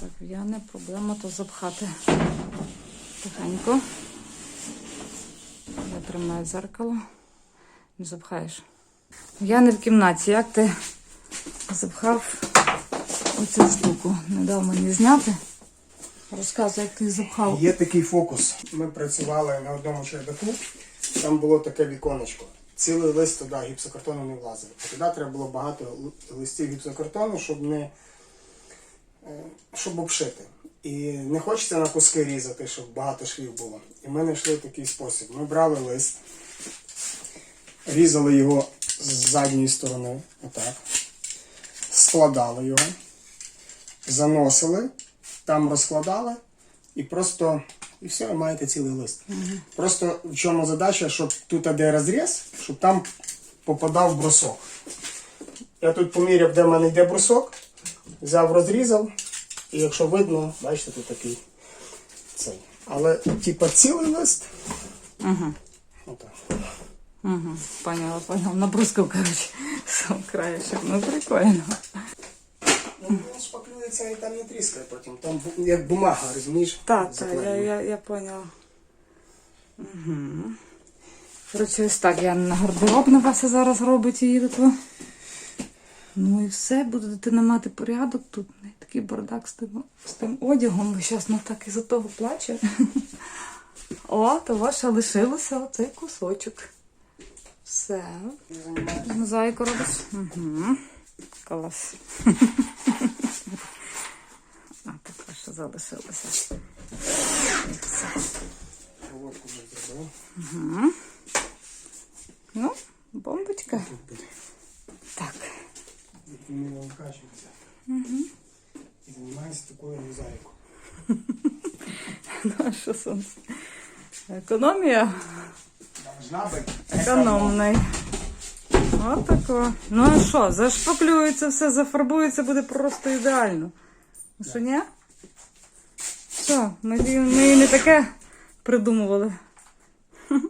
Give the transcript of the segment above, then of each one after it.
Так, я не проблема то запхати тихенько. Я тримаю дзеркало. Не запхаєш. Я не в кімнаті. Як ти запхав оцю штуку? Не дав мені зняти. Розказуй, як ти запхав. Є такий фокус. Ми працювали на одному чердаку, там було таке віконечко. Цілий лист туди гіпсокартону не влазив. Туди треба було багато листів гіпсокартону, щоб не щоб обшити. І не хочеться на куски різати, щоб багато швів було. І ми знайшли такий спосіб. Ми брали лист, різали його з задньої сторони, отак, складали його, заносили, там розкладали і просто. І все, ви маєте цілий лист. Просто в чому задача, щоб тут де розріз, щоб там попадав брусок. Я тут поміряв, де в мене йде брусок, взяв, розрізав, і якщо видно, бачите, тут такий цей. Але, типа, цілий лист. Угу. Отак. Угу. Поняла, поняла. Набрускав, коротше, сам краєшок. Ну, прикольно. Ну, шпаклюється і там не тріскає потім. Там як бумага, розумієш? Так, так, я, я, я поняла. Угу. Коротше, ось так, я на гардеробна Вася зараз робить її тут. Ну і все, буде дитина мати порядок тут. Не такий бардак з тим, з тим одягом. Ви зараз ну так із-за того плаче. О, то ваше лишилося оцей кусочок. Все. Мозаїку робиш? Угу. Клас. А, так що залишилося. Все. Зробив. Ну, бомбочка. Тут буде. Так. Не викачується. І займається такою. Ну, а що сонце? Економія Должна бути. економний. Отако. Ну а що, зашпаклюється все, зафарбується, буде просто ідеально. Ну що, ні? Що, ми, ми не таке придумували.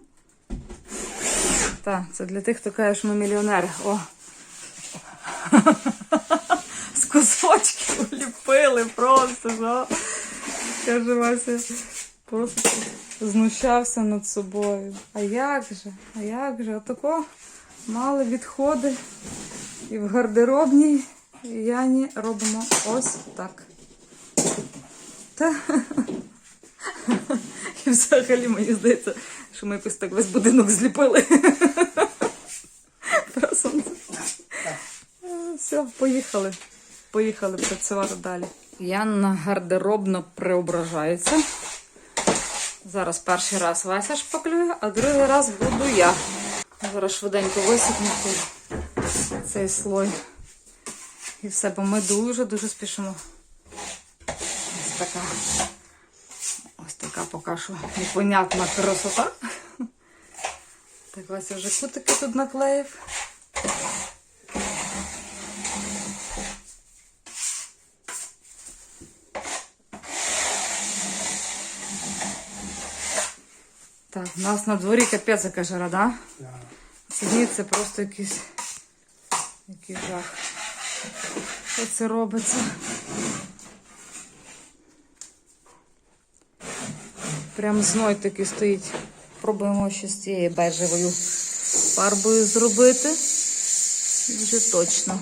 Так, це для тих, хто каже, що ми мільйонери. О. З кусочків ліпили просто. що? Каже Вася, просто знущався над собою. А як же? А як же? Отако мали відходи. І в гардеробній Яні робимо ось так. Та. І взагалі мені здається, що ми якось так весь будинок зліпили. Просто. Е, Все, поїхали. Поїхали працювати далі. Яна гардеробно преображається. Зараз перший раз Вася шпаклює, а другий раз буду я. Зараз швиденько висипну цей- цей слой. І все, бо ми дуже-дуже спішимо. Ось така. Ось така поки що непонятна красота. Так, Вася вже кутики тут наклеїв. Так, у нас на дворі капець яка жара, да? Ці це просто якийсь, якийсь жах. Що це робиться? Прям зной такий стоїть. Пробуємо ще з цією бежевою фарбою зробити. Вже точно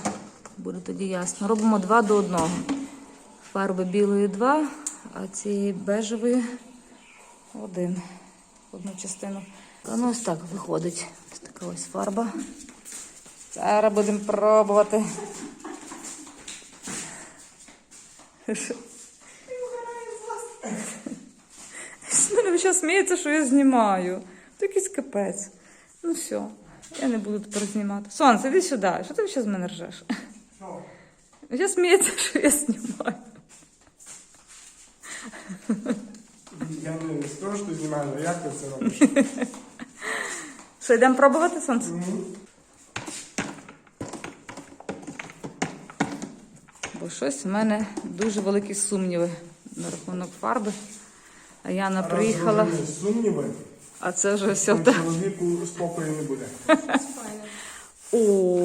буде тоді ясно. Робимо два до одного. Фарби білої два, а цієї бежевої один. Одну частину. Ну ось так виходить. Ось така ось фарба. Зараз будемо пробувати. Що? Зараз сміється, що я знімаю. Це якийсь капець. Ну все, я не буду тепер знімати. Сонце, іди сюди. Що ти ще з мене ржеш? Що? Я сміється, що я знімаю. Я не з того, що знімаю, але як ти це робиш? Що, йдемо пробувати сонце? Бо щось в мене дуже великі сумніви на рахунок фарби. А Яна приїхала, Раз Сумніви, а це вже все то так. чоловіку спокою не буде. О,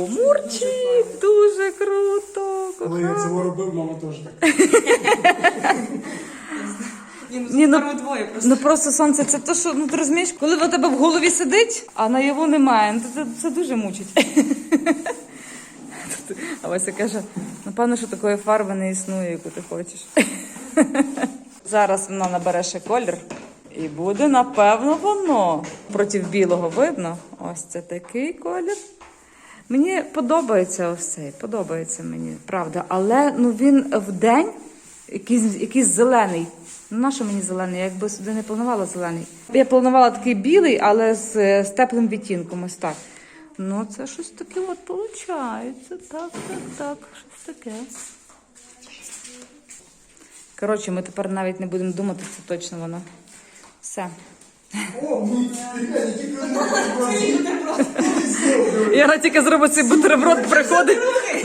Мурчик! Дуже круто! Коли я кохана. цього робив, мама теж так. Ні, ну, Ми двоє просто. ну просто сонце, це то, що ну ти розумієш, коли в тебе в голові сидить, а наяву немає, ну, це, це, дуже мучить. А Вася каже, напевно, що такої фарби не існує, яку ти хочеш. Зараз вона набере ще колір. І буде, напевно, воно. Проти білого видно. Ось це такий колір. Мені подобається ось цей, подобається мені, правда. Але ну він в день якийсь, якийсь зелений. Ну, на що мені зелений? Я якби сюди не планувала зелений. Я планувала такий білий, але з, з теплим відтінком, ось так. Ну, це щось таке от виходить. Так, так, так, щось таке. Коротше, ми тепер навіть не будемо думати, це точно воно. Все. О, ну, я тільки Яна тільки зробить цей бутерброд, приходить.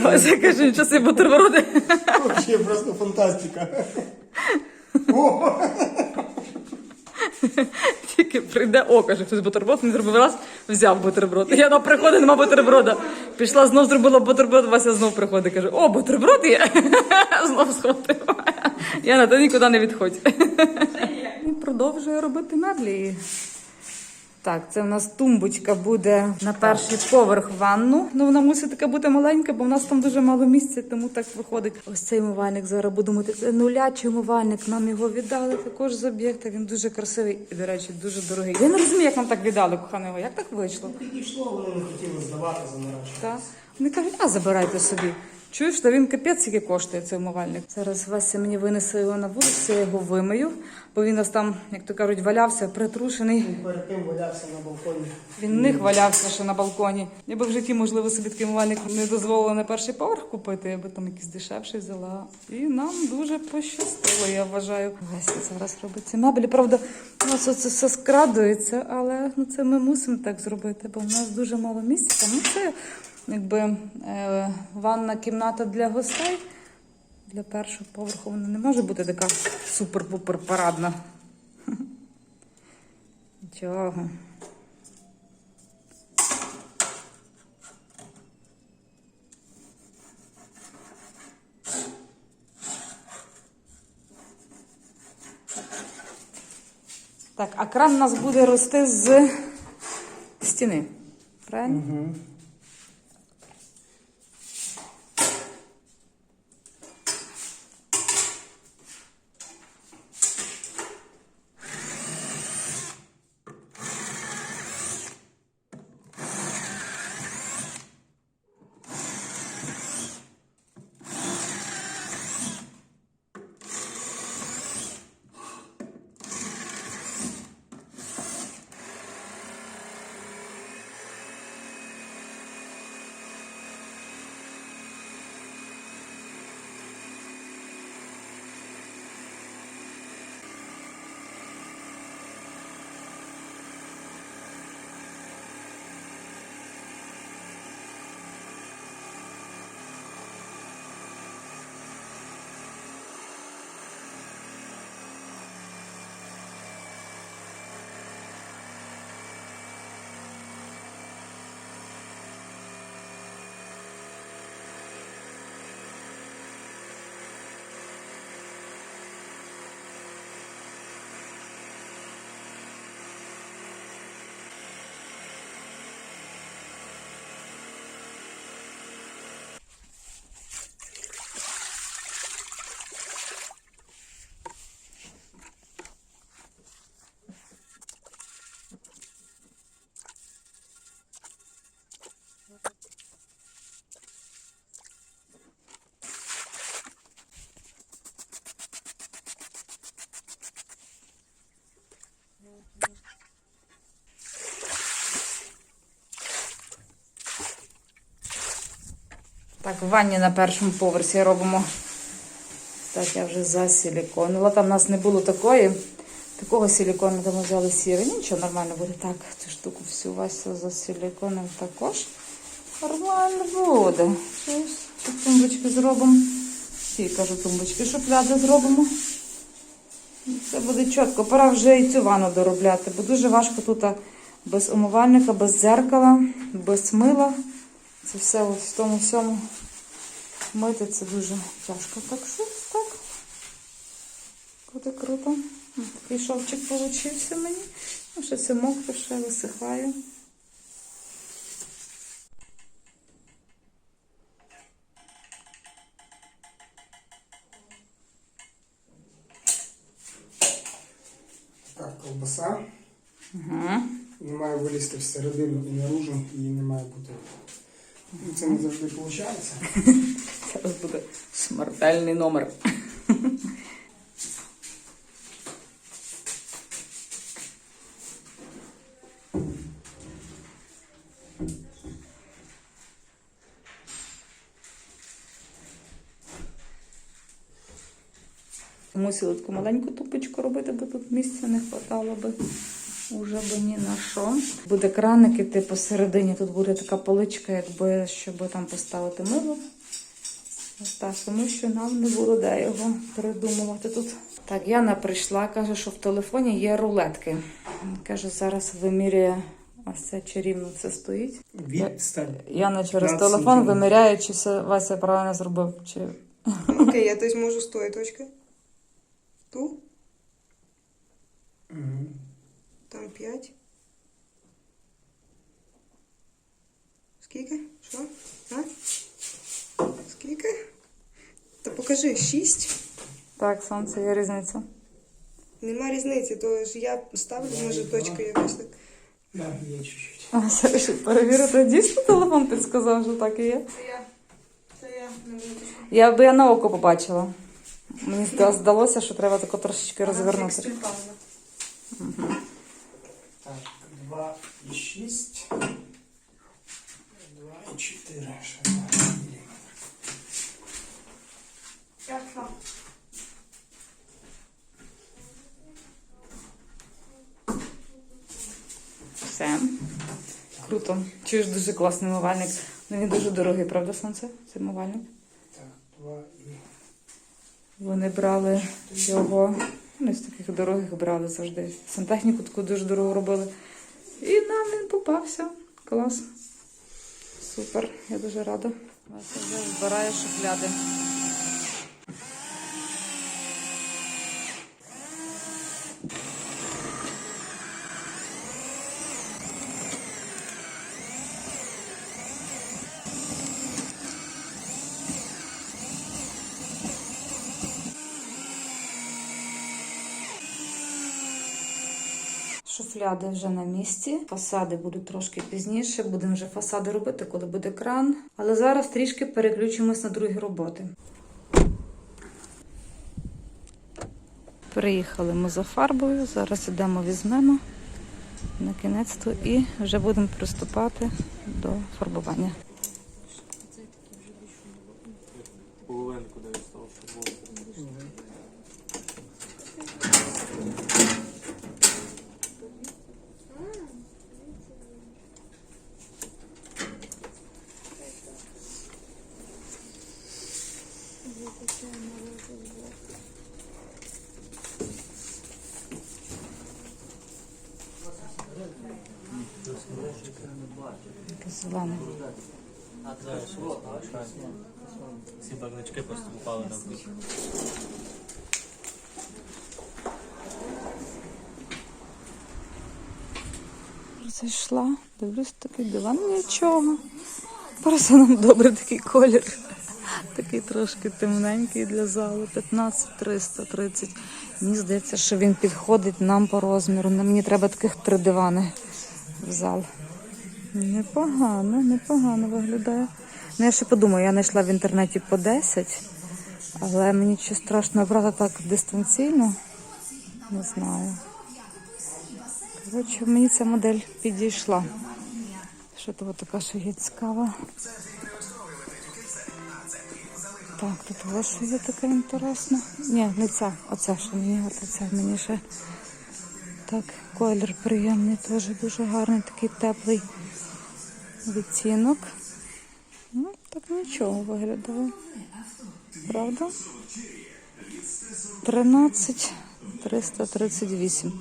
Ось я кажу, нічого собі бутерброди. Вообще просто фантастика. О, Тільки прийде о, каже, хтось бутерброд, не зробив раз, взяв бутерброд. Яна приходить, нема бутерброда. Пішла, знов зробила бутерброд, Вася знов приходить, каже, о, бутерброд є. Знов схватив. Яна, ти нікуди не відходь. І продовжує робити меблі. Так, це в нас тумбочка буде на перший поверх ванну. Ну вона мусить така бути маленька, бо в нас там дуже мало місця, тому так виходить. Ось цей умивальник зараз буду думати. Це нулячий умивальник. Нам його віддали також з об'єкта. Він дуже красивий і, до речі, дуже дорогий. Я не розумію, як нам так віддали, коханого. Як так вийшло? підійшло, вони не хотіли здавати за нарадження. Так. Вони кажуть, а забирайте собі. Чуєш, то він капець який коштує цей умивальник. Зараз Вася мені винесе його на вулицю, я його вимию, бо він нас там, як то кажуть, валявся, притрушений. Він перед тим валявся на балконі. Він них валявся ще на балконі. Я би в житті, можливо, собі такий умивальник не дозволила на перший поверх купити, я би там якийсь дешевший взяла. І нам дуже пощастило, я вважаю. Веся зараз робить ці меблі. Правда, у нас оце все скрадується, але ну, це ми мусимо так зробити, бо в нас дуже мало місця. Ну, це якби е, ванна кімната для гостей. Для першого поверху вона не може бути така супер-пупер парадна. Нічого. Так, а кран у нас буде рости з стіни. Правильно? Так, в ванні на першому поверсі робимо. Так, я вже засиліконила. Там в нас не було такої. Такого силікону там ми взяли сірий. Ну, Нічого, нормально буде. Так, цю штуку всю Вася засиліконив також. Нормально буде. Щось. Тумбочки зробимо. Ці, кажу, тумбочки, шухляди зробимо. Все буде чітко. Пора вже і цю ванну доробляти, бо дуже важко тут без умивальника, без дзеркала, без мила. Це все в тому всьому Мити це дуже тяжко. Так що так. Буде круто. Такий шовчик получився мені. Ну, що це мокро, ще висихає. Так, ковбаса. Угу. Не має вилізти всередину і наружу, її не має бути. Ну, Це не завжди виходить. Зараз буде смертельний номер. Мусили таку маленьку тупочку робити, бо тут місця не хватало би. Уже би ні на що. Буде краник іти посередині. Тут буде така поличка, якби щоб там поставити мило. Ось так, тому що нам не було де його придумувати тут. Так, Яна прийшла, каже, що в телефоні є рулетки. Каже, зараз вимірює ось це чарівно це стоїть. Відстань. Яна через телефон виміряє, чи все Вася правильно зробив. Чи... Окей, я десь можу з тої точки. Ту, там 5. Скільки? Що? А? Скільки? Та покажи, 6. Так, сонце є різниця. Нема різниці, то ж я ставлю, може, точка якось так. Так, є чуть-чуть. А вирішив перевірити, дійсно телефон підсказав, що так і є. Це я. Це я. Я би я на око побачила. Мені здалося, що треба тако трошечки розвернути. Все. Круто. Чуєш дуже класний мивальник. Ну він дуже дорогий, правда, сонце? Цей мивальник. Так, Вони брали його. Ну, з таких дорогих брали завжди. Сантехніку таку дуже дорого робили. І нам він попався. Клас. Супер, я дуже рада. Вася вже збирає шухляди. Шуфляди вже на місці. Фасади будуть трошки пізніше. Будемо вже фасади робити, коли буде кран. Але зараз трішки переключимось на другі роботи. Приїхали ми за фарбою. Зараз ідемо візьмемо на кінець і вже будемо приступати до фарбування. Половинку де став, щоб було. Зелене. Всі багнички просто попали на вбік. Зайшла, дивлюсь такий диван, нічого. Просто нам добре такий колір. Такий трошки темненький для залу. 15 330. Мені здається, що він підходить нам по розміру. Мені треба таких три дивани в зал. Непогано, непогано виглядає. Ну, я ще подумаю, я знайшла в інтернеті по 10, але мені ще страшно брати так дистанційно. Не знаю. Коротше, мені ця модель підійшла. Що то така ще є цікава. Так, тут ось ще є така інтересна. Ні, не ця, оця ще мені, оця мені ще. Так, колір приємний, теж дуже гарний, такий теплий відтінок. Ну, так нічого виглядає. Правда? 13 338.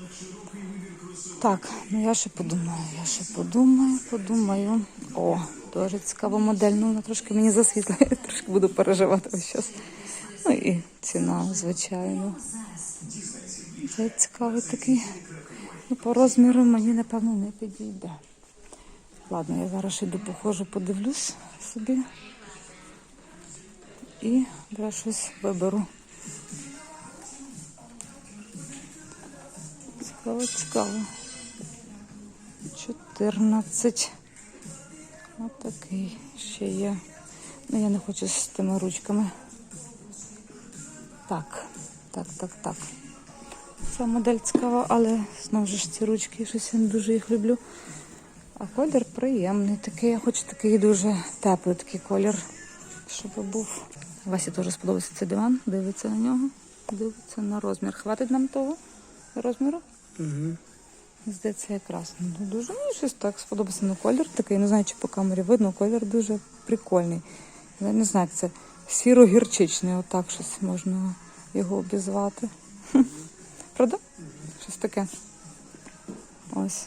Так, ну я ще подумаю, я ще подумаю, подумаю. О, Теж цікава модель, ну вона трошки мені засвітлює, трошки буду переживати час. Ну і ціна, звичайно. Це цікавий такий. Ну, по розміру мені, напевно, не підійде. Ладно, я зараз іду походжу, подивлюсь собі. І вже щось виберу. Цікаво, цікаво. 14. Отакий ще є. Ну, я не хочу з тими ручками. Так, так, так, так. Ця модель цікава, але знову ж ці ручки, щось я не дуже їх люблю. А колір приємний такий. Я хочу такий дуже теплий такий колір, щоб був. Васі теж сподобався цей диван. Дивиться на нього, дивиться на розмір. Хватить нам того розміру? Угу. Здається, якраз ну, дуже мені щось так сподобався. Ну, колір такий, не знаю, чи по камері видно, колір дуже прикольний. Я не знаю, як це сіро-гірчичний, отак щось можна його обізвати. Правда? Щось таке. Ось.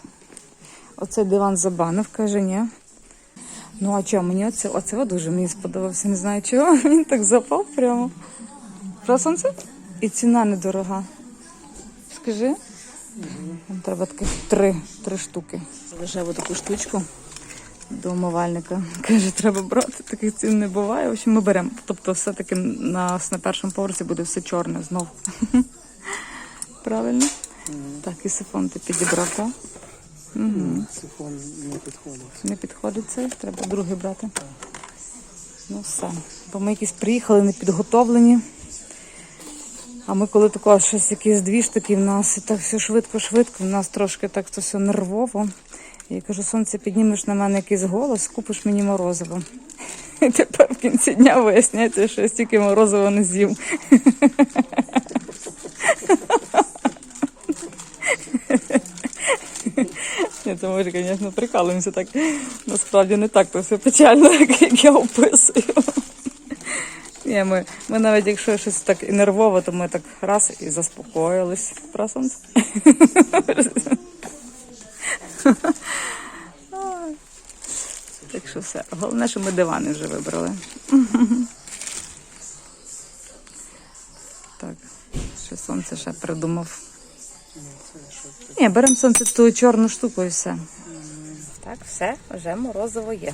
Оцей диван забанив, каже, ні. Ну, а чого, мені оце, оце дуже мені сподобався, не знаю чого. Він так запав прямо. Про сонце? І ціна недорога. Скажи. Нам треба таких три, три штуки. Залишаю таку штучку до умивальника. Каже, треба брати, таких цін не буває. В общем, ми беремо. Тобто, все-таки нас на першому поверсі буде все чорне знов. Правильно? Так, і сифон ти підібрав, так? Угу. Сифон не підходить. Не підходить цей, треба другий брати. Ну все. Бо ми якісь приїхали непідготовлені. А ми коли такого щось, якісь дві штуки в нас, і так все швидко-швидко, в нас трошки так то все нервово. І я кажу, сонце, піднімеш на мене якийсь голос, купиш мені морозиво. І тепер в кінці дня виясняється, що я стільки морозива не з'їв. Ні, це може, звісно, прикалуємося так. Насправді не так, то все печально, як, я описую. Ні, ми, ми навіть якщо щось так і нервово, то ми так раз і заспокоїлись. Про сонце. Так що все. Головне, що ми дивани вже вибрали. Так, ще сонце ще придумав. Ні, беремо сонце ту чорну штуку і все. Так, все, вже морозиво є.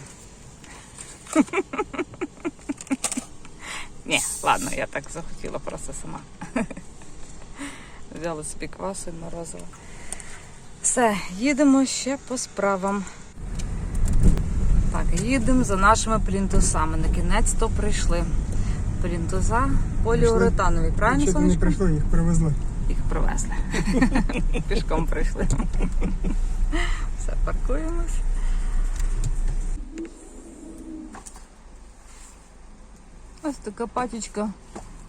Ні, ладно, я так захотіла просто сама. Взяла собі квасу і морозиво. Все, їдемо ще по справам. Так, їдемо за нашими плінтусами. На кінець то прийшли. Плінтуза поліуретанові, правильно, Нічого не прийшло, їх привезли. Їх привезли. Пішком прийшли. Все, паркуємось. Ось така пачечка.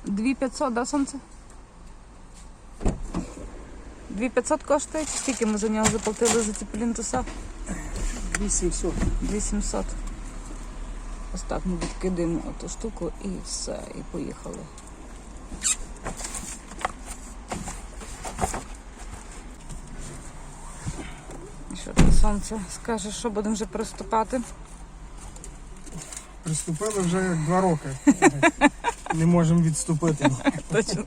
2500, да, сонце? 2500 коштує? Чи скільки ми за нього заплатили за ці плінтуса? 800. 2700. Ось так ми відкидаємо оту штуку і все, і поїхали. І що ти сонце скаже, що будемо вже приступати? Приступили вже як два роки. Не можемо відступити. Точно.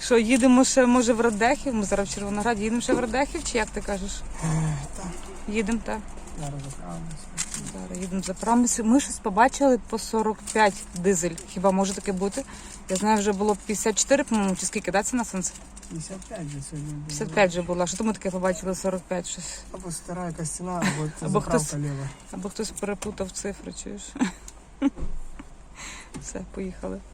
Що, їдемо ще, може, в Радехів? Ми зараз в Червонограді їдемо ще в Радехів, чи як ти кажеш? Їдемо, так. Зараз їдемо заправимося. Ми щось побачили по 45 дизель. Хіба може таке бути? Я знаю, вже було 54, по-моєму, чи скільки, да, ціна сонце? 55 вже сьогодні було. 55 вже була. Що то ми таке побачили 45 щось? Або стара якась ціна, або це Або заправка хтось- ліва. Або хтось переплутав цифри, чуєш? Все, поїхали.